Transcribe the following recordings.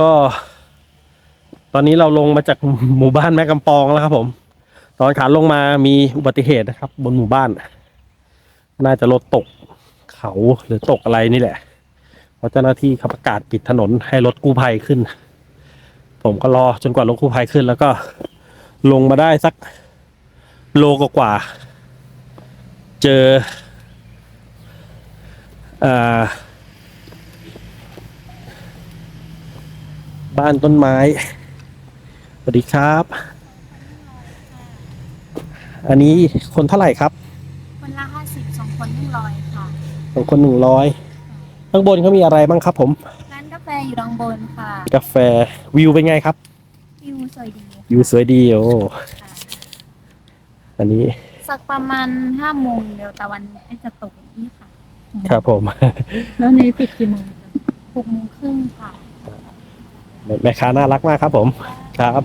ก็ ตอนนี้เราลงมาจากหมู่บ้านแม่กำปองแล้วครับผม ตอนขาลงมามีอุบัติเหตุนะครับ บนหมู่บ้าน น่าจะรถตกเขาหรือตกอะไรนี่แหละเพราะเจ้าหน้าที่เขาประกาศปิดถนนให้รถกู้ภัยขึ้น ผมก็รอจนกว่ารถกู้ภัยขึ้น แล้วก็ลงมาได้สักโลกว่า เจออ่า บ้านต้นไม้สวัสดีครับ อันนี้คนเท่าไหร่ครับ คนละห้าสิบสองคนหนึ่งร้อยค่ะสองคนหนึ่งร้อยข้างบนเขามีอะไรบ้างครับผม ร้านกาแฟอยู่ดังบนค่ะกาแฟวิวเป็นไงครับ วิวสวยดีค่ะวิวสวยดีโอ้ค่ะอันนี้สักประมาณห้าโมงเดี๋ยวตะวันก็จะตกนี่ค่ะ ครับผม แล้วนี้ปิดกี่โมงหกโมงครึ่งค่ะ แม่ค้าน่ารักมากครับผม ครับ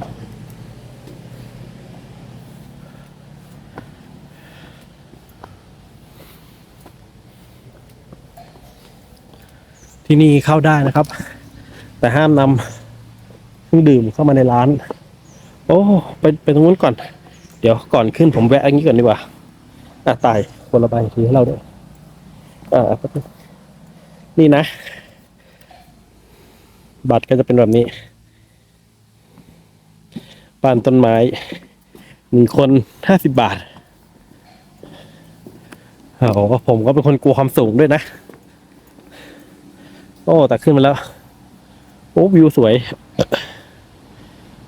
ที่นี่เข้าได้นะครับ แต่ห้ามนำเครื่องดื่มเข้ามาในร้าน โอ้ไปไปตรงนู้นก่อน เดี๋ยวก่อนขึ้นผมแวะอันนี้ก่อนดีกว่าอะตายคนละใบถือให้เราด้วยอ่านี่นะ บัตรก็จะเป็นแบบนี้บ้านต้นไม้หนึ่งคนห้าสิบบาทโอ้ผมก็เป็นคนกลัวความสูงด้วยนะ โอ้แต่ขึ้นมาแล้ว โอ้วิวสวย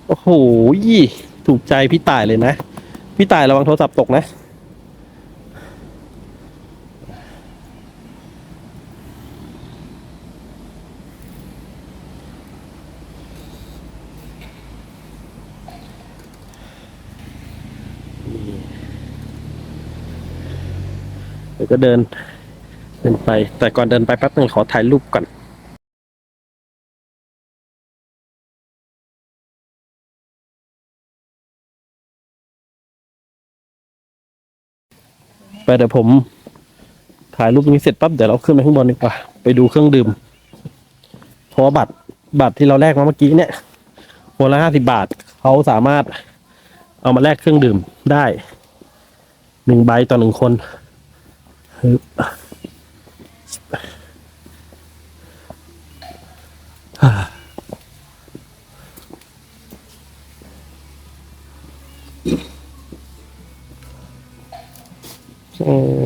โอ้โหถูกใจพี่ต่ายเลยนะ พี่ต่ายระวังโทรศัพท์ตกนะ ดี๋ยวก็เดิน เดินไป แต่ก่อนเดินไปแป๊บนึงขอถ่ายรูปก่อนไปเดี๋ยวผมถ่ายรูปนี้เสร็จปั๊บเดี๋ยวเราขึ้นไปข้างบนดีกว่าไปดูเครื่องดื่มเพราะว่าบัตรบัตรที่เราแลกมาเมื่อกี้เนี่ยคนละห้าสิบาทเขาสามารถเอามาแลกเครื่องดื่มได้หนึ่งใบต่อหนึ่งคน ฮึบอืม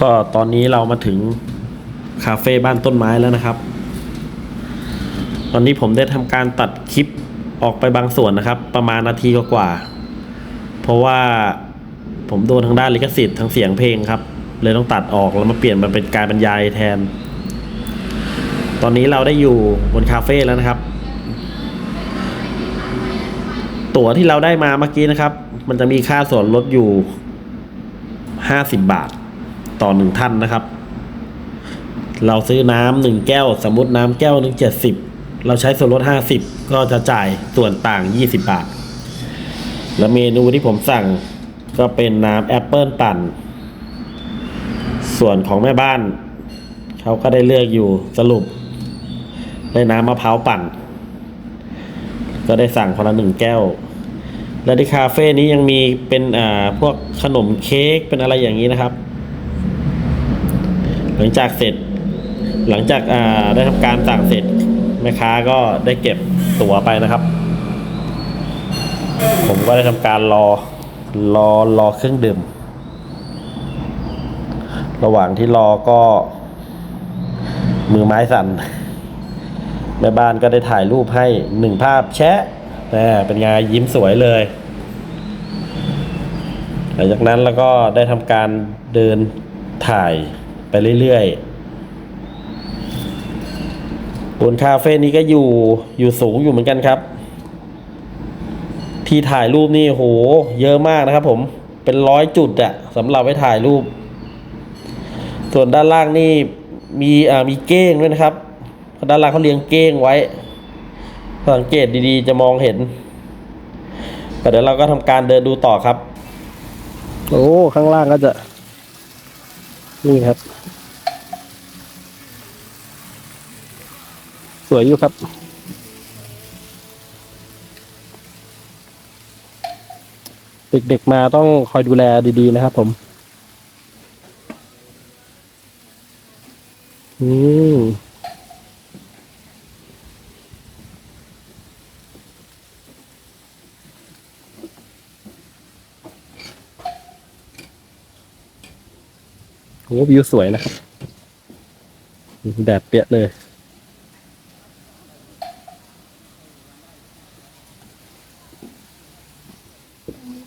ก็ตอนนี้เรามาถึงคาเฟ่บ้านต้นไม้แล้วนะครับ ตอนนี้ผมได้ทำการตัดคลิป ออกไปบางส่วนนะครับ ประมาณนาทีกว่าๆเพราะว่าผมโดนทางด้านลิขสิทธิ์ทางเสียงเพลงครับ เลยต้องตัดออกแล้วมาเปลี่ยนมาเป็นการบรรยายแทน ตอนนี้เราได้อยู่บนคาเฟ่แล้วนะครับ ตั๋วที่เราได้มาเมื่อกี้นะครับ มันจะมีค่าส่วนลดอยู่ห้าสิบบาท ต่อหนึ่งท่านนะครับ เราซื้อน้ำหนึ่งแก้ว สมมติน้ำแก้วหนึ่งเจ็ดสิบ เราใช้ส่วนลดห้าสิบก็จะจ่ายส่วนต่างยี่สิบบาท และเมนูที่ผมสั่งก็เป็นน้ำแอปเปิลปั่น ส่วนของแม่บ้าน เขาก็ได้เลือกอยู่สรุป ได้น้ำมะพร้าวปั่น ก็ได้สั่งคนละหนึ่งแก้ว และที่คาเฟ่นี้ยังมีเป็นอ่าพวกขนมเค้กเป็นอะไรอย่างนี้นะครับ หลังจากเสร็จ หลังจากอ่าได้ทำการสั่งเสร็จ แม่ค้าก็ได้เก็บตั๋วไปนะครับ ผมก็ได้ทำการรอรอรอเครื่องดื่ม ระหว่างที่รอก็ มือไม้สั่นแม่บ้านก็ได้ถ่ายรูปให้หนึ่งภาพแชะแหมเป็นไงยิ้มสวยเลย หลังจากนั้นแล้วก็ได้ทำการเดินถ่ายไปเรื่อยๆ บนคาเฟ่นี้ก็อยู่อยู่สูงอยู่เหมือนกันครับ ที่ถ่ายรูปนี่โห เยอะมากนะครับ ผมเป็นร้อยจุดอะสำหรับไว้ถ่ายรูป ส่วนด้านล่างนี่มีอ่ามีเก้งด้วยนะครับด้านล่างเขาเลี้ยงเก้งไว้สังเกตดีๆ จะมองเห็นแต่เดี๋ยวเราก็ทำการเดินดูต่อครับ โอ้ข้างล่างก็จะ นี่ครับ สวยอยู่ครับ เด็กๆมาต้องคอยดูแลดีๆนะครับผมอืมโหวิวสวยนะครับแดดเปรี้ยเลย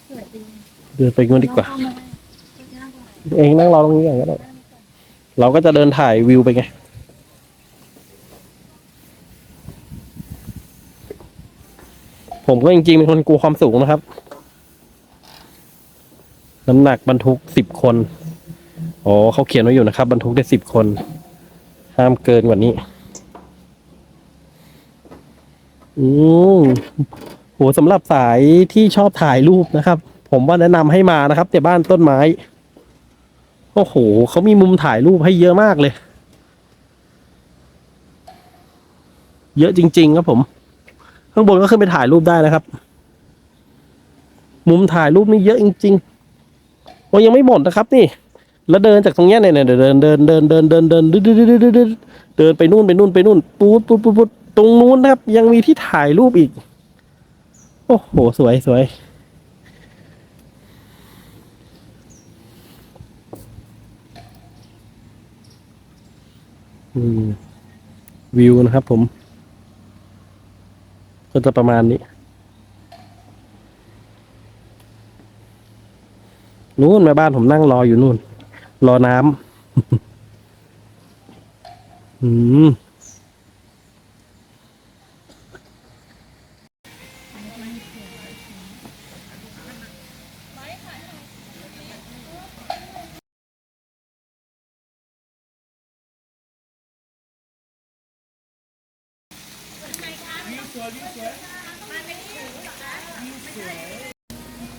สวยดี เดินไปงั้นดีกว่าเอมเองนั่งรอตรงนี้ก่อนก็ได้ เราก็จะเดินถ่ายวิวไปไง ผมก็จริงๆเป็นคนกลัวความสูงนะครับ น้ำหนักบรรทุกสิบคนอ๋อเขาเขียนไว้อยู่นะครับ บรรทุกได้สิบคน ห้ามเกินกว่านี้ อืมโหสำหรับสายที่ชอบถ่ายรูปนะครับ ผมว่าแนะนำให้มานะครับแต่บ้านต้นไม้ โอ้โหเขามีมุมถ่ายรูปให้เยอะมากเลย เยอะจริง ๆ ครับผม ข้างบนก็ขึ้นไปถ่ายรูปได้นะครับ มุมถ่ายรูปนี่เยอะจริงๆโอ้ยังไม่หมดนะครับ นี่ แล้วเดินจากตรงนี้เนี่ยเดินเดินเดินเดินเดินเดินเดินเดินเดินเดินเดินเดินไปนู่นไปนู่นไปนู่นปูดปูดปูดปูดตรงนู้นนะครับ ยังมีที่ถ่ายรูปอีก โอ้โห สวยสวย วิวนะครับผม ก็จะประมาณนี้นู่นแม่บ้านผมนั่งรออยู่นู่น รอน้ำ อืม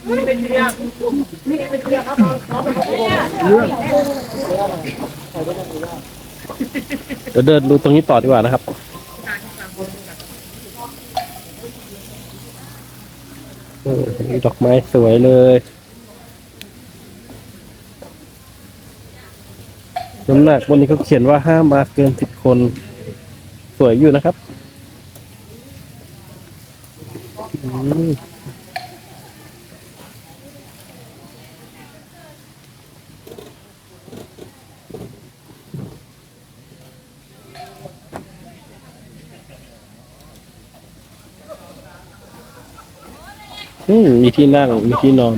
เดี๋ยวเดินดูตรงนี้ต่อดีกว่านะครับเออมีดอกไม้สวยเลยน้ำหนักวันนี้เขาเขียนว่าห้ามมาเกินสิบคน สวยอยู่นะครับ อืม อืมมีที่นั่ง มีที่นอน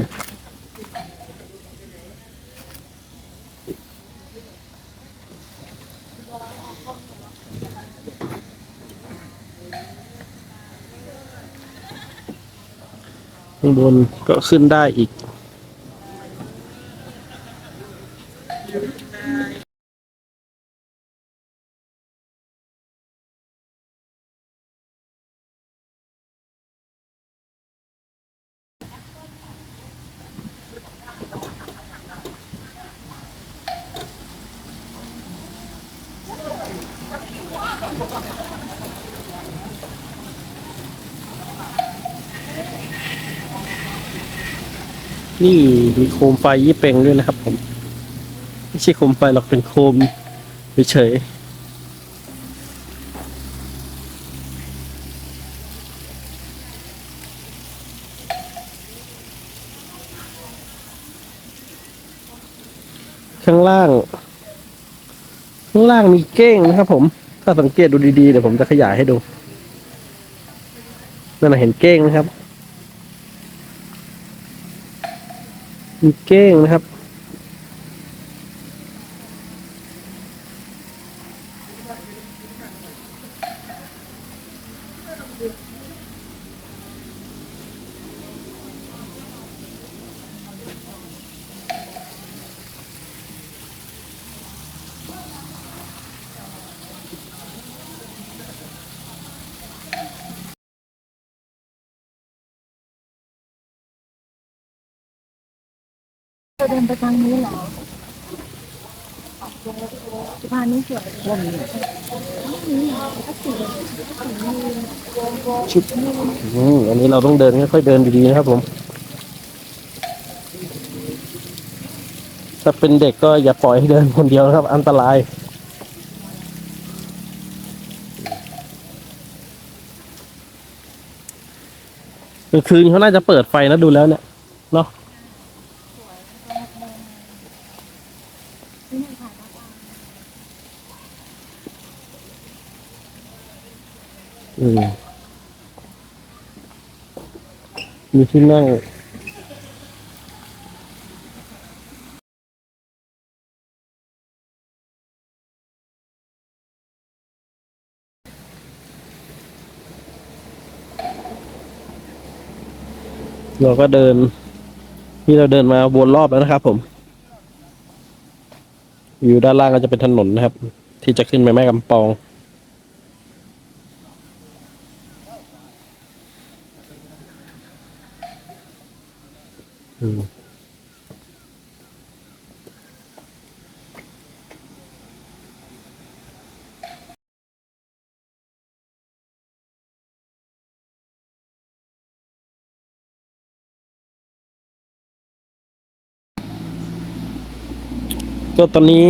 ข้างบนก็ขึ้นได้อีก นี่มีโคมไฟยี่เปงด้วยนะครับผม ไม่ใช่โคมไฟหรอกเป็นโคมเฉยข้างล่าง ข้างล่างมีเก้งนะครับผม ถ้าสังเกตดูดีๆเดี๋ยวผมจะขยายให้ดูนั่นนะเห็นเก้งนะครับ มีเก้งนะครับ เราเดินไปทางนี้เหรอสะพานนี้สวยเลยชุบอืมอันนี้เราต้องเดินค่อยๆเดินดีๆนะครับผม ถ้าเป็นเด็กก็อย่าปล่อยให้เดินคนเดียวนะครับ อันตรายกลางคืนเขาน่าจะเปิดไฟนะดูแล้วเนี่ยเนาะ ที่นี่ถ่ายมา อืมมีที่นั่งเราก็เดินนี่เราเดินมาวนรอบแล้วนะครับ ผมอยู่ด้านล่างก็จะเป็นถนนนะครับ ที่จะขึ้นไปแม่กำปอง อืมก็ตอนนี้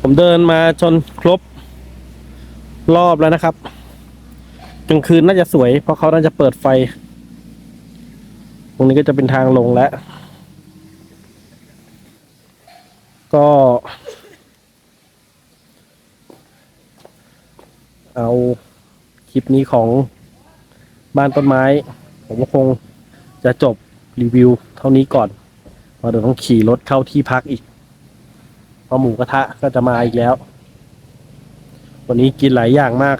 ผมเดินมาจนครบ รอบแล้วนะครับกลางคืนน่าจะสวย เพราะเขาน่าจะเปิดไฟ ตรงนี้ก็จะเป็นทางลงแล้วก็ เอาคลิปนี้ของบ้านต้นไม้ ผมก็คงจะจบรีวิวเท่านี้ก่อนเพราะเดี๋ยวต้องขี่รถเข้าที่พักอีกเพราะหมูกระทะก็จะมาอีกแล้ว วันนี้กินหลายอย่างมาก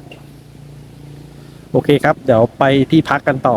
โอเคครับ เดี๋ยวไปที่พักกันต่อ